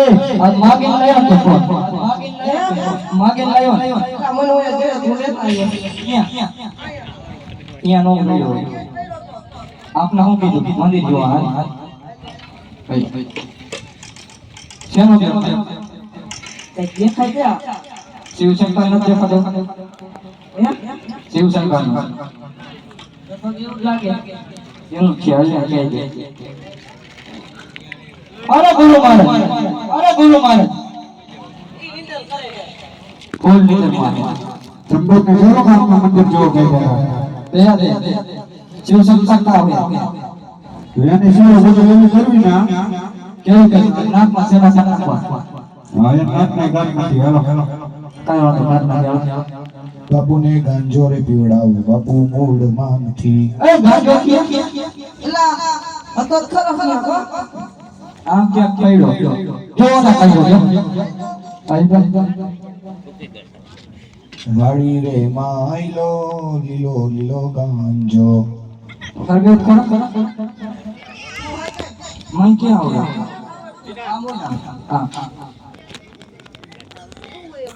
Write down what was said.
એ આ માગીને લાયો તો ફોન? માગીને લાયો? મને ઓય જે તું અહીંયા નો ગયો આપને શું કીધું? મંદિર જોવા હાલ? શેનો દેખાય છે? શિવશંકર નો દેખાતો? શિવશંકર. નો એવું દે અરે ગુરુ મહારાજ અરે મારે કોલ ફૂલ લીધે મહારાજ ચંબક ને જોરો ગામમાં મંદિર જોવો કહી રહ્યા દે. દે શિવશંકર કા આવે. એને બધું એવી કરવી ના? કેવું કે? નાકમાં સેવા સેવા નાખવા હા એ નાક ને ગાત નથી હેલો. હેલો કાંઈ વાંધો નાકમાં હેલો બાપુને ગાંજો રે પીવડાવું. બાપુ મૂળમાં નથી એ ગાંજો કે એલા અતર ખરા ખરો. ને કો પડ્યો. જો ના પડ્યો. જો આઈ રે માયલો લીલો લીલો ગાંજો. કરબે કરો મન કે આવડા? હા.